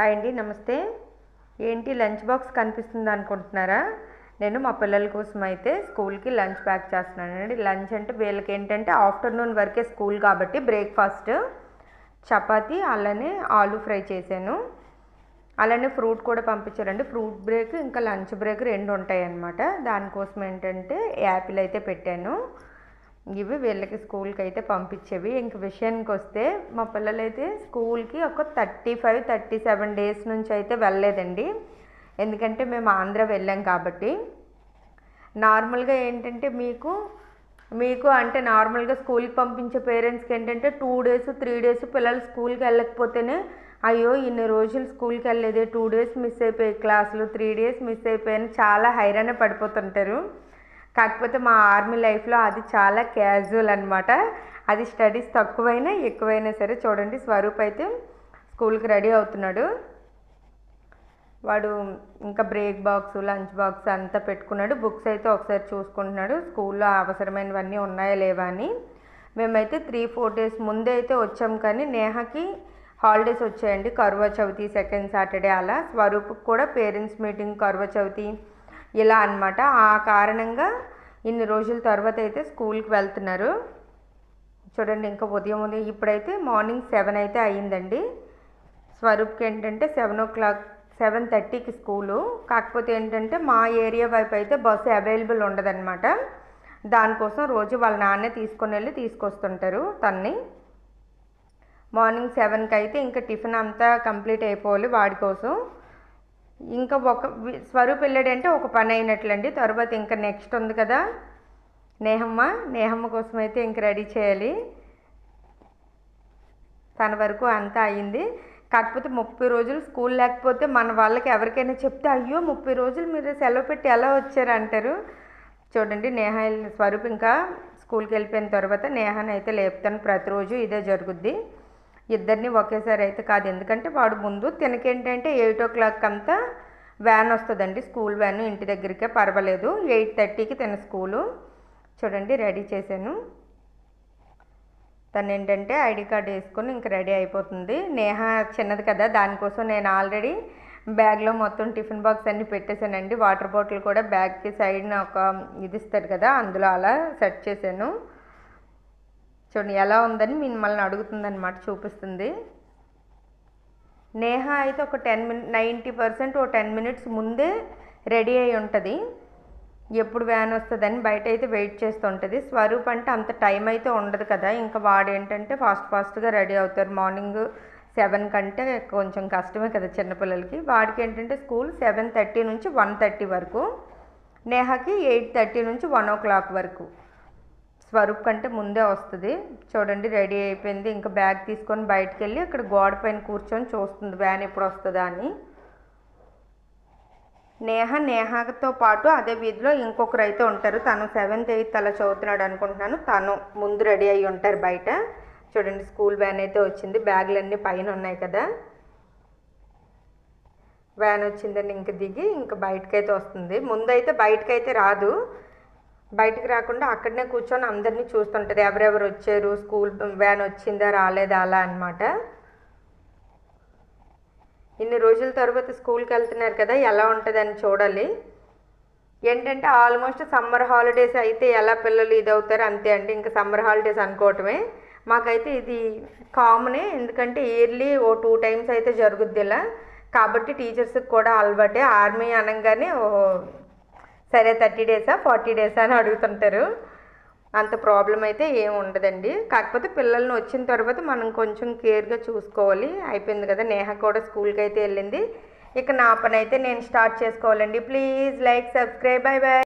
Hi అండి నమస్తే. ఏంటి లంచ్ బాక్స్ కనిపిస్తుంది అనుకుంటున్నారా? నేను మా పిల్లల కోసం అయితే స్కూల్కి లంచ్ ప్యాక్ చేస్తున్నానండి. లంచ్ అంటే వీళ్ళకి ఏంటంటే ఆఫ్టర్నూన్ వరకే స్కూల్ కాబట్టి బ్రేక్ఫాస్ట్ చపాతి అలానే ఆలు ఫ్రై చేశాను. అలానే ఫ్రూట్ కూడా పంపించారండి. ఫ్రూట్ బ్రేక్ ఇంకా లంచ్ బ్రేక్ రెండు ఉంటాయి అన్నమాట దానికోసం ఏంటంటే యాపిల్ అయితే పెట్టాను. ఇవి వీళ్ళకి స్కూల్కి అయితే పంపించేవి. ఇంక విషయానికి వస్తే మా పిల్లలు అయితే స్కూల్కి ఒక thirty five thirty seven days నుంచి అయితే వెళ్ళలేదండి. ఎందుకంటే మేము ఆంధ్ర వెళ్ళాం కాబట్టి. నార్మల్గా ఏంటంటే మీకు మీకు అంటే నార్మల్గా స్కూల్కి పంపించే పేరెంట్స్కి ఏంటంటే టూ డేస్ త్రీ డేస్ పిల్లలు స్కూల్కి వెళ్ళకపోతేనే అయ్యో ఇన్ని రోజులు స్కూల్కి వెళ్ళలేదే టూ డేస్ మిస్ అయిపోయాయి క్లాసులు త్రీ డేస్ మిస్ అయిపోయాను చాలా హైరాణ పడిపోతుంటారు. కాకపోతే మా ఆర్మీ లైఫ్లో అది చాలా క్యాజువల్ అనమాట అది స్టడీస్ తక్కువైనా ఎక్కువైనా సరే చూడండి స్వరూప్ అయితే స్కూల్కి రెడీ అవుతున్నాడు. వాడు ఇంకా బ్రేక్ బాక్స్ లంచ్ బాక్స్ అంతా పెట్టుకున్నాడు. బుక్స్ అయితే ఒకసారి చూసుకుంటున్నాడు. స్కూల్లో అవసరమైనవన్నీ ఉన్నాయా లేవా అని. మేమైతే త్రీ ఫోర్ డేస్ ముందే అయితే వచ్చాం కానీ నేహకి హాలిడేస్ వచ్చాయండి. కరువా చవితి సెకండ్ సాటర్డే అలా. స్వరూప్కి కూడా పేరెంట్స్ మీటింగ్ కరువా చవితి ఇలా అనమాట ఆ కారణంగా ఇన్ని రోజుల తర్వాత అయితే స్కూల్కి వెళ్తున్నారు. చూడండి ఇంకా ఉదయం ఉదయం ఇప్పుడైతే మార్నింగ్ సెవెన్ అయితే అయ్యిందండి. స్వరూప్కి ఏంటంటే సెవెన్ ఓ క్లాక్ సెవెన్ థర్టీకి స్కూలు. కాకపోతే ఏంటంటే మా ఏరియా వైపు అయితే బస్సు అవైలబుల్ ఉండదన్నమాట. దానికోసం రోజు వాళ్ళ నాన్నే తీసుకొని వెళ్ళి తీసుకొస్తుంటారు తన్ని. మార్నింగ్ సెవెన్కి అయితే ఇంకా టిఫిన్ అంతా కంప్లీట్ అయిపోవాలి వాడి కోసం. ఇంకా ఒక వి- స్వరూప్ వెళ్ళాడంటే ఒక పని అయినట్లండి. తర్వాత ఇంకా నెక్స్ట్ ఉంది కదా. నేహమ్మ నేహమ్మ కోసం అయితే ఇంక రెడీ చేయాలి. తన వరకు అంతా అయింది కాకపోతే ముప్పై రోజులు స్కూల్ లేకపోతే మన వాళ్ళకి ఎవరికైనా చెప్తే అయ్యో ముప్పై రోజులు మీరు సెలవు పెట్టి ఎలా వచ్చారు అంటారు. చూడండి నేహ స్వరూప్ ఇంకా స్కూల్కి వెళ్ళిపోయిన తర్వాత నేహాని అయితే లేపుతాను. ప్రతిరోజు ఇదే జరుగుద్ది. ఇద్దరిని ఒకేసారి అయితే కాదు. ఎందుకంటే వాడు ముందు తినకేంటంటే ఎయిట్ ఓ క్లాక్ అంతా వ్యాన్ వస్తుందండి. స్కూల్ వ్యాన్ ఇంటి దగ్గరికే పర్వాలేదు. ఎయిట్ థర్టీకి తన స్కూలు. చూడండి రెడీ చేశాను. తను ఏంటంటే ఐడి కార్డ్ వేసుకొని ఇంక రెడీ అయిపోతుంది. నేహ చిన్నది కదా దానికోసం నేను ఆల్రెడీ బ్యాగ్లో మొత్తం టిఫిన్ బాక్స్ అన్ని పెట్టేశానండి. వాటర్ బాటిల్ కూడా బ్యాగ్కి సైడ్న ఒక ఇది ఇస్తారు కదా అందులో అలా సెట్ చేశాను. చూడండి ఎలా ఉందని మిమ్మల్ని అడుగుతుందన్నమాట చూపిస్తుంది. నేహ అయితే ఒక టెన్ మినిట్ నైంటీ పర్సెంట్ ఓ టెన్ మినిట్స్ ముందే రెడీ అయి ఉంటుంది. ఎప్పుడు వ్యాన్ వస్తుందని బయట అయితే వెయిట్ చేస్తుంటుంది స్వరూప్ అంటే అంత టైం అయితే ఉండదు కదా. ఇంకా వాడు ఏంటంటే ఫాస్ట్ ఫాస్ట్గా రెడీ అవుతారు. మార్నింగ్ సెవెన్ కంటే కొంచెం కష్టమే కదా చిన్నపిల్లలకి. వాడికి ఏంటంటే స్కూల్ సెవెన్ థర్టీ నుంచి వన్ థర్టీ వరకు. నేహాకి ఎయిట్ థర్టీ నుంచి వన్ ఓ క్లాక్ వరకు. స్వరూప్ కంటే ముందే వస్తుంది. చూడండి రెడీ అయిపోయింది. ఇంకా బ్యాగ్ తీసుకొని బయటకు వెళ్ళి అక్కడ గోడ పైన కూర్చొని చూస్తుంది. వ్యాన్ ఎప్పుడు వస్తుందా అని. నేహ నేహతో పాటు అదే వీధిలో ఇంకొకరు అయితే ఉంటారు. తను సెవెంత్ ఎయిత్ అలా చదువుతున్నాడు అనుకుంటున్నాను. తను ముందు రెడీ అయ్యి ఉంటారు బయట. చూడండి స్కూల్ వ్యాన్ అయితే వచ్చింది. బ్యాగులన్నీ పైన ఉన్నాయి కదా. వ్యాన్ వచ్చిందని ఇంక దిగి ఇంక బయటకైతే వస్తుంది. ముందైతే బయటకైతే రాదు. బయటికి రాకుండా అక్కడనే కూర్చొని అందరినీ చూస్తుంటుంది. ఎవరెవరు వచ్చారు? స్కూల్ వ్యాన్ వచ్చిందా? రాలేదా? అలా అనమాట ఇన్ని రోజుల తర్వాత స్కూల్కి వెళ్తున్నారు కదా ఎలా ఉంటుందని చూడాలి. ఏంటంటే ఆల్మోస్ట్ సమ్మర్ హాలిడేస్ అయితే ఎలా పిల్లలు ఇది అవుతారు అంతే అండి. ఇంకా సమ్మర్ హాలిడేస్ అనుకోవటమే. మాకైతే ఇది కామనే ఎందుకంటే ఇయర్లీ ఓ టూ టైమ్స్ అయితే జరుగుద్ది ఇలా కాబట్టి టీచర్స్కి కూడా అలవాటే. ఆర్మీ అనగానే ఓ సరే థర్టీ డేసా ఫార్టీ డేసా అని అడుగుతుంటారు. అంత ప్రాబ్లం అయితే ఏం ఉండదండి. కాకపోతే పిల్లల్ని వచ్చిన తర్వాత మనం కొంచెం కేర్గా చూసుకోవాలి. అయిపోయింది కదా నేహ కూడా స్కూల్కి అయితే వెళ్ళింది. ఇక నా పని అయితే నేను స్టార్ట్ చేసుకోవాలండి. Please like subscribe bye bye